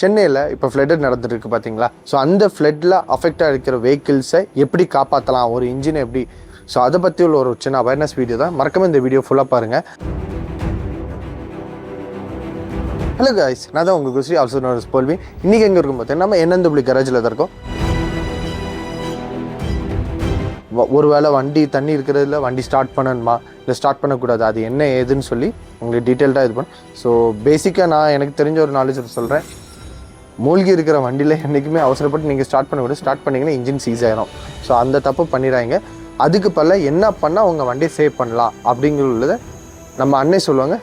சென்னையில் இப்போ ஃப்ளட்டு நடந்துட்டுருக்கு பார்த்தீங்களா ஸோ அந்த ஃப்ளட்டில் அஃபெக்டாக இருக்கிற வெஹிக்கிள்ஸை எப்படி காப்பாற்றலாம் ஒரு இன்ஜினை எப்படி? ஸோ அதை பற்றி உள்ள ஒரு சின்ன அவேர்னஸ் வீடியோ தான். மறக்காம இந்த வீடியோ ஃபுல்லாக பாருங்கள் ஹலோ காய்ஸ் நான் தான் உங்கள் குஸ்ரி ஆல்சோ நோஸ் போல்வி இன்றைக்கி எங்கே இருக்கும் பார்த்தீங்கன்னா நம்ம என்என்டபிள்யூ கராஜில் தான் இருக்கோம். ஒரு வேளை வண்டி தண்ணி இருக்கிறதுல வண்டி ஸ்டார்ட் பண்ணணுமா? இல்லை ஸ்டார்ட் பண்ணக்கூடாது? அது என்ன ஏதுன்னு சொல்லி உங்களுக்கு டீட்டெயில்டாக இது பண்ண ஸோ பேசிக்காக நான் எனக்கு தெரிஞ்ச ஒரு நாலேஜ் சொல்கிறேன் மூழ்கி இருக்கிற வண்டியில் என்றைக்குமே அவசரப்பட்டு நீங்கள் ஸ்டார்ட் பண்ண விட ஸ்டார்ட் பண்ணீங்கன்னா இன்ஜின் சீஸ் ஆயிரும். ஸோ அந்த தப்பு பண்ணிடுறாங்க அதுக்கு பல என்ன பண்ணால் உங்கள் வண்டியை சேவ் பண்ணலாம் அப்படிங்கிறத நம்ம அன்னை சொல்லுவாங்க.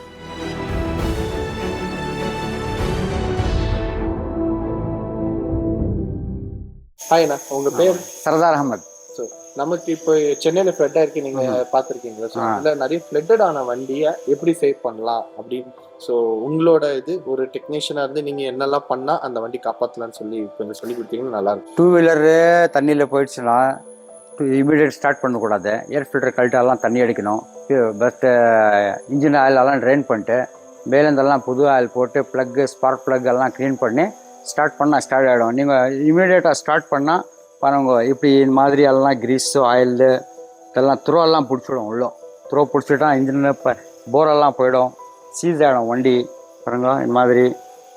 ஹாய்ண்ணா உங்கள் பேர்? சர்தார் அகமது. ஸோ நமக்கு இப்போ சென்னையில் ஃப்ளட்டாக இருக்கு நீங்கள் பார்த்துருக்கீங்களா? ஸோ நிறைய ஃப்ளட்டட் ஆன வண்டியை எப்படி சேவ் பண்ணலாம் அப்படின்னு ஸோ உங்களோட இது ஒரு டெக்னீஷியனாக இருந்து நீங்கள் என்னெல்லாம் பண்ணால் அந்த வண்டி காப்பாற்றலான்னு சொல்லி கொஞ்சம் சொல்லி கொடுத்தீங்கன்னா நல்லாயிருக்கும் டூ வீலரு தண்ணியில் போயிடுச்சுன்னா இமீடியட் ஸ்டார்ட் பண்ணக்கூடாது. ஏர் ஃபில்டர் கழட்டெல்லாம் தண்ணி அடிக்கணும். பஸ்ட்டு இன்ஜின் ஆயிலெல்லாம் ட்ரெயின் பண்ணிட்டு மேலேந்தெல்லாம் புது ஆயில் போட்டு ப்ளக்கு ஸ்பார்க் ப்ளக் எல்லாம் க்ளீன் பண்ணி ஸ்டார்ட் பண்ணால் ஸ்டார்ட் ஆகிடும் நீங்கள் இமீடியட்டாக ஸ்டார்ட் பண்ணால் பாருங்க இப்படி இந்த மாதிரி எல்லாம் கிரீஸு ஆயிலு இதெல்லாம் த்ரோ எல்லாம் பிடிச்சிடும் உள்ளே. த்ரோ பிடிச்சிட்டா இன்ஜின் இப்போ போரெல்லாம் போயிடும். சீஸ் ஆகிடும் வண்டி பாருங்க இந்த மாதிரி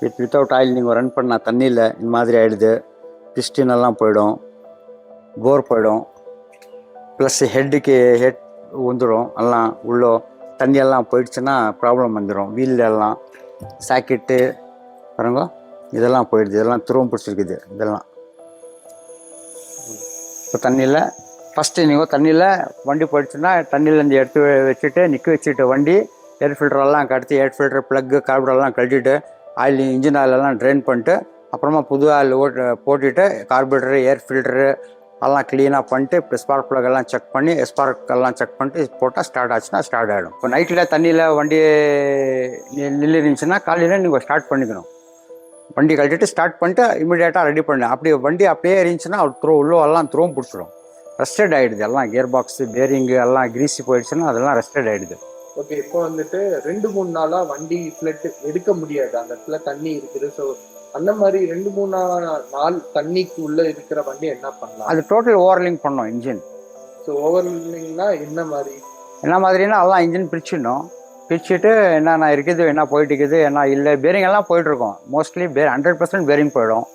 வித் வித்தவுட் ஆயில் நீங்கள் ரன் பண்ண தண்ணியில் இந்த மாதிரி ஆகிடுது பிஸ்டின் எல்லாம் போயிடும். போர் போயிடும். ப்ளஸ் ஹெட்டுக்கு ஹெட் வந்துடும் எல்லாம் உள்ளே தண்ணியெல்லாம் போயிடுச்சுன்னா ப்ராப்ளம் வந்துடும் வீல் எல்லாம் சாக்கெட்டு பாருங்க இதெல்லாம் போயிடுது. இதெல்லாம் துருவம் பிடிச்சிருக்குது. இதெல்லாம். இப்போ தண்ணியில் ஃபஸ்ட்டு நீங்கள் தண்ணியில் வண்டி போயிடுச்சுன்னா தண்ணியிலேருந்து எடுத்து வச்சுட்டு நிற்க வச்சுட்டு வண்டி ஏர் ஃபில்டரெல்லாம் கடத்தி ஏர் ஃபில்டர் ப்ளக்கு கார்பரெல்லாம் கழட்டிட்டு ஆயில் இன்ஜின் ஆயிலெல்லாம் ட்ரைன் பண்ணிட்டு அப்புறமா புது ஆயில் ஓட்டு போட்டுட்டு கார்பரேட்டரு ஏர் ஃபில்டரு எல்லாம் க்ளீனாக பண்ணிட்டு இப்போ ஸ்பார்க் ப்ளக் எல்லாம் செக் பண்ணி ஸ்பார்க் எல்லாம் செக் பண்ணிட்டு போட்டால் ஸ்டார்ட் ஆச்சுன்னா ஸ்டார்ட் ஆகிடும் இப்போ நைட்டில் தண்ணியில் வண்டி நில்லிருந்துச்சுன்னா நில்லு காலையில் நீங்கள் ஸ்டார்ட் பண்ணிக்கணும். வண்டி கழட்டிட்டு ஸ்டார்ட் பண்ணிட்டு இமீடியட்டாக ரெடி பண்ணு. அப்படி வண்டி அப்படியே இருந்துச்சுன்னா த்ரோ உள்ளோ எல்லாம் த்ரோவும் பிடிச்சிடும் ரெஸ்டட் ஆகிடுது எல்லாம் கியர் பாக்ஸு பேரிங்கு எல்லாம் கிரீஸி போயிடுச்சுன்னா அதெல்லாம் ரெஸ்டட் ஆகிடுது ஓகே இப்போ வந்துட்டு ரெண்டு மூணு நாளாக வண்டி ஃப்ளட் எடுக்க முடியாது. அந்த இடத்துல தண்ணி இருக்குது. ஸோ அந்த மாதிரி ரெண்டு மூணு நாள் தண்ணிக்கு உள்ள இருக்கிற வண்டி என்ன பண்ணலாம்? அது டோட்டல் ஓவர்லிங் பண்ணோம் இன்ஜின் ஸோ ஓவர்லிங்னா என்ன மாதிரி? என்ன மாதிரினா எல்லாம் இன்ஜின் பிரிச்சிடணும் பிரிச்சுட்டு என்னென்ன இருக்குது என்ன போயிட்டு இருக்குது என்ன இல்லை பேரிங் எல்லாம் போயிட்டு இருக்கோம் மோஸ்ட்லி பே ஹண்ட்ரட் பர்சன்ட் பேரிங் போயிடும்.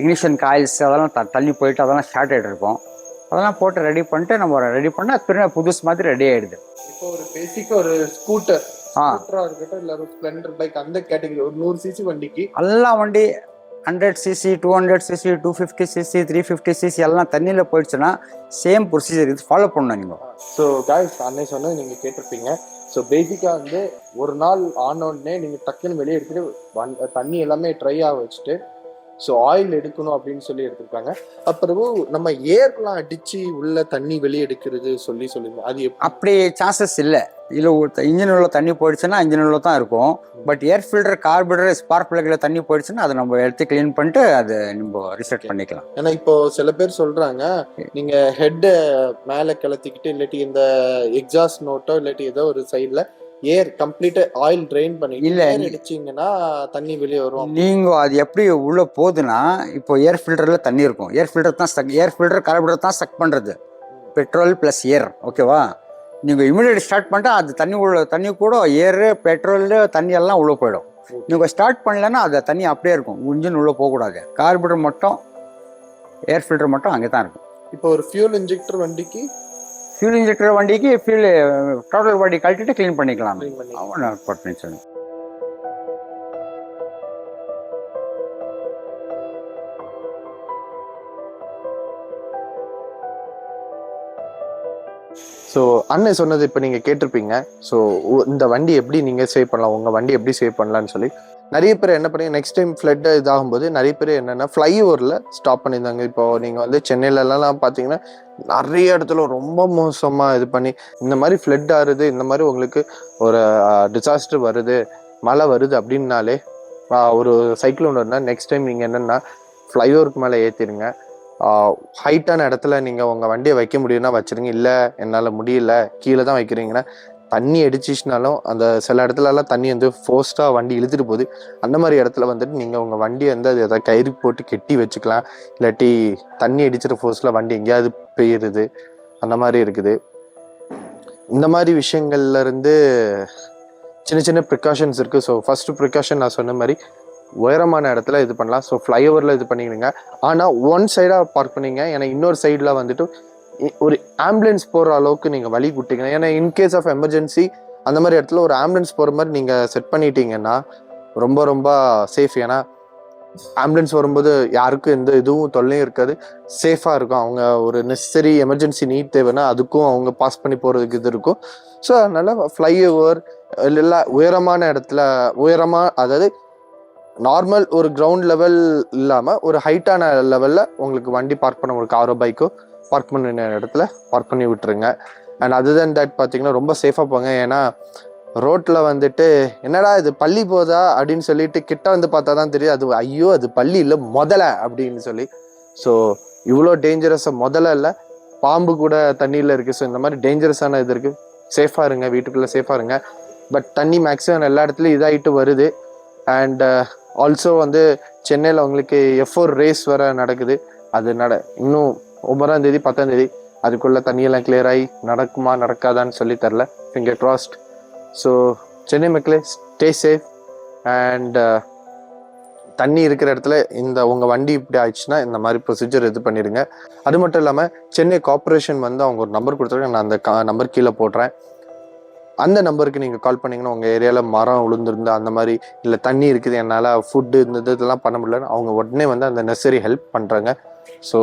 இக்னிஷன் காயில்ஸ் அதெல்லாம் த தள்ளி போயிட்டு அதெல்லாம் ஸ்டார்ட் ஆகிட்டு இருக்கும் அதெல்லாம் போட்டு ரெடி பண்ணிட்டு நம்ம ரெடி பண்ணால் திரும்ப புதுசு மாதிரி ரெடி ஆகிடுது இப்போ ஒரு பேசிக்கா ஒரு ஸ்கூட்டர் ஆ. ஸ்கூட்டரா இருக்கட்டும் இல்ல ஒரு ஸ்ப்ளெண்டர் பைக் அந்த கேட்டகரி ஒரு நூறு சிசி வண்டிக்கு. எல்லா வண்டி hundred CC two hundred CC two fifty CC three fifty CC எல்லாம் தண்ணியில் போயிடுச்சுன்னா சேம் ப்ரொசீஜர் இது ஃபாலோ பண்ணணும் நீங்கள் ஸோ காய்ஸ் அன்னை சொன்னது நீங்க கேட்டிருப்பீங்க. ஸோ பேசிக்கா வந்து ஒரு நாள் ஆன உடனே நீங்க டக்குன்னு வெளியே எடுத்துட்டு வண்- தண்ணி எல்லாமே ட்ரை ஆக வச்சுட்டு ஸோ ஆயில் எடுக்கணும் அப்படின்னு சொல்லி எடுத்திருக்காங்க. அப்புறம் நம்ம ஏர்லாம் அடிச்சு உள்ள தண்ணி வெளியே எடுக்கிறது சொல்லி சொல்லுங்க அது எப்படி? அப்படி சான்சஸ் இல்லை. இதில் இன்ஜின் உள்ள தண்ணி போயிடுச்சுன்னா இன்ஜின் உள்ள தான் இருக்கும். But air filter carburettor spark பிளக்கில் தண்ணி போயிடுச்சுன்னா அதை நம்ம எடுத்து க்ளீன் பண்ணிட்டு அது நம்ம ரிசெட் பண்ணிக்கலாம். ஏன்னா இப்போ சில பேர் சொல்றாங்க நீங்க ஹெட் மேல கிளத்திக்கிட்டு இல்லாட்டி இந்த எக்ஸாஸ்ட் நோட்டோ இல்லாட்டி ஏதோ ஒரு சைடுல ஏர் கம்ப்ளீட்டா ஆயில் ட்ரெயின் பண்ணி இல்ல, அடிச்சீங்கன்னா தண்ணி வெளியே வரும். நீங்கள் அது எப்படி உள்ளே போகுதுன்னா இப்போ ஏர் ஃபில்டரில் தண்ணி இருக்கும். ஏர் ஃபில்டர் தான் ஸ்டக் ஏர் ஃபில்டர் கார்பரேட்டர் தான் ஸ்டக் பண்ணுறது பெட்ரோல் ப்ளஸ் ஏர் ஓகேவா நீங்கள் இமீடியட் ஸ்டார்ட் பண்ணிட்டா அது தண்ணி உள்ள தண்ணி கூட ஏரு பெட்ரோலு தண்ணி எல்லாம் உள்ளே போயிடும். நீங்கள் ஸ்டார்ட் பண்ணலன்னா அது தண்ணி அப்படியே இருக்கும். இன்ஜின் உள்ளே போகக்கூடாது கார்பரேட்டர் மட்டும் ஏர் ஃபில்டர் மட்டும் அங்கே தான் இருக்கும். இப்போ ஒரு ஃபியூல் இன்ஜெக்டர் வண்டிக்கு ஃபியூல் இன்ஜெக்டர் வண்டிக்கு ஃபியூல் டோட்டல் வண்டி கழட்டிட்டு க்ளீன் பண்ணிக்கலாம். சொல்லு ஸோ அண்ணன் சொன்னது இப்போ நீங்கள் கேட்டிருப்பீங்க. ஸோ இந்த வண்டி எப்படி நீங்கள் சேவ் பண்ணலாம்? உங்கள் வண்டி எப்படி சேவ் பண்ணலாம்னு சொல்லி. நிறைய பேர் என்ன பண்ணி நெக்ஸ்ட் டைம் ஃப்ளட் இதாகும்போது நிறைய பேர் என்னென்னா ஃப்ளைஓவரில் ஸ்டாப் பண்ணியிருந்தாங்க. இப்போ நீங்கள் வந்து சென்னையிலலாம் பார்த்தீங்கன்னா நிறைய இடத்துல ரொம்ப மோசமாக இது பண்ணி இந்த மாதிரி ஃப்ளட் ஆகுது இந்த மாதிரி உங்களுக்கு ஒரு டிசாஸ்டர் வருது மழை வருது அப்படின்னாலே ஒரு சைக்ளோன் வருதுன்னா நெக்ஸ்ட் டைம் நீங்கள் என்னென்னா ஃப்ளைஓவருக்கு மேலே ஏற்றிடுங்க ஹைட்டான இடத்துல நீங்கள் உங்கள் வண்டியை வைக்க முடியும்னா வச்சிருங்க. இல்லை என்னால் முடியல கீழே தான் வைக்கிறீங்கன்னா தண்ணி அடிச்சிச்சுனாலும் அந்த சில இடத்துலலாம் தண்ணி வந்து ஃபோர்ஸ்டாக வண்டி இழுத்துட்டு போகுது. அந்த மாதிரி இடத்துல வந்துட்டு நீங்கள் உங்கள் வண்டியை வந்து அது எதாவது கயிறு போட்டு கெட்டி வச்சுக்கலாம். இல்லாட்டி தண்ணி அடிச்சிட்ட ஃபோர்ஸில் வண்டி எங்கேயாவது போயிடுது. அந்த மாதிரி இருக்குது. இந்த மாதிரி விஷயங்கள்லேருந்து சின்ன சின்ன ப்ரிகாஷன்ஸ் இருக்குது ஸோ ஃபஸ்ட்டு ப்ரிகாஷன் நான் சொன்ன மாதிரி உயரமான இடத்துல இது பண்ணலாம். ஸோ ஃப்ளைஓவரில் இது பண்ணிக்கிறீங்க ஆனால் ஒன் சைடாக பார்க் பண்ணிங்க. ஏன்னா இன்னொரு சைடில் வந்துட்டு ஒரு ஆம்புலன்ஸ் போகிற அளவுக்கு நீங்கள் வழி கொடுத்தீங்கன்னா ஏன்னா இன்கேஸ் ஆஃப் எமர்ஜென்சி அந்த மாதிரி இடத்துல ஒரு ஆம்புலன்ஸ் போகிற மாதிரி நீங்கள் செட் பண்ணிட்டீங்கன்னா ரொம்ப ரொம்ப சேஃப் ஏன்னா ஆம்புலன்ஸ் வரும்போது யாருக்கும் எந்த இதுவும் தொல்லையும் இருக்காது. சேஃபாக இருக்கும். அவங்க ஒரு நெசசரி எமர்ஜென்சி நீட் தேவைன்னா அதுக்கும் அவங்க பாஸ் பண்ணி போகிறதுக்கு இது இருக்கும். ஸோ அதனால் ஃப்ளைஓவர் இல்லை உயரமான இடத்துல உயரமாக அதாவது நார்மல் ஒரு கிரவுண்ட் லெவல் இல்லாமல் ஒரு ஹைட்டான லெவலில் உங்களுக்கு வண்டி பார்க் பண்ண ஒரு காரோ பைக்கோ பார்க் பண்ண இடத்துல பார்க் பண்ணி விட்டுருங்க. அண்ட் அது than தட் பார்த்தீங்கன்னா ரொம்ப சேஃபாக போங்க. ஏன்னா ரோட்டில் வந்துட்டு என்னடா இது பள்ளி போதா? அப்படின்னு சொல்லிட்டு கிட்ட வந்து பார்த்தா தான் தெரியும் அது ஐயோ அது பள்ளி இல்லை முதல அப்படின்னு சொல்லி. ஸோ இவ்வளோ டேஞ்சரஸாக முதல்ல இல்லை பாம்பு கூட தண்ணியில் இருக்குது ஸோ இந்த மாதிரி டேஞ்சரஸான இது இருக்குது சேஃபாக இருங்க வீட்டுக்குள்ளே சேஃபாக இருங்க. பட் தண்ணி மேக்ஸிமம் எல்லா இடத்துலையும் இதாகிட்டு வருது. அண்ட் ஆல்சோ வந்து சென்னையில் உங்களுக்கு எஃப்ஓர் ரேஸ் வர நடக்குது. அது நட இன்னும் ஒன்பதாம் தேதி பத்தாம் தேதி அதுக்குள்ள தண்ணியெல்லாம் கிளியர் ஆகி நடக்குமா நடக்காதான்னு சொல்லி தரல. ஃபிங்கர் ட்ராஸ்ட் ஸோ சென்னை மக்களே ஸ்டே சேஃப் அண்ட் தண்ணி இருக்கிற இடத்துல இந்த உங்கள் வண்டி இப்படி ஆயிடுச்சுன்னா இந்த மாதிரி ப்ரொசீஜர் இது பண்ணிடுங்க. அது மட்டும் இல்லாமல் சென்னை கார்ப்பரேஷன் வந்து அவங்க ஒரு நம்பர் கொடுத்துருக்காங்க. நான் அந்த நம்பர் கீழே போடுறேன். அந்த நம்பருக்கு நீங்கள் கால் பண்ணிங்கன்னா உங்கள் ஏரியாவில் மரம் விழுந்திருந்து அந்த மாதிரி இல்லை தண்ணி இருக்குது என்னால் ஃபுட்டு இந்த இது இதெல்லாம் பண்ண முடியலன்னு அவங்க உடனே வந்து அந்த நெசரி ஹெல்ப் பண்ணுறாங்க ஸோ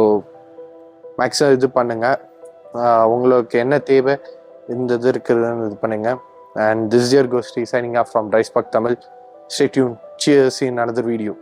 மேக்ஸிமம் இது பண்ணுங்க. உங்களுக்கு என்ன தேவை இந்த இது இருக்குதுன்னு இது பண்ணுங்க. And this year கோஸ்டி signing off from rice pack Tamil stay tuned cheers in another video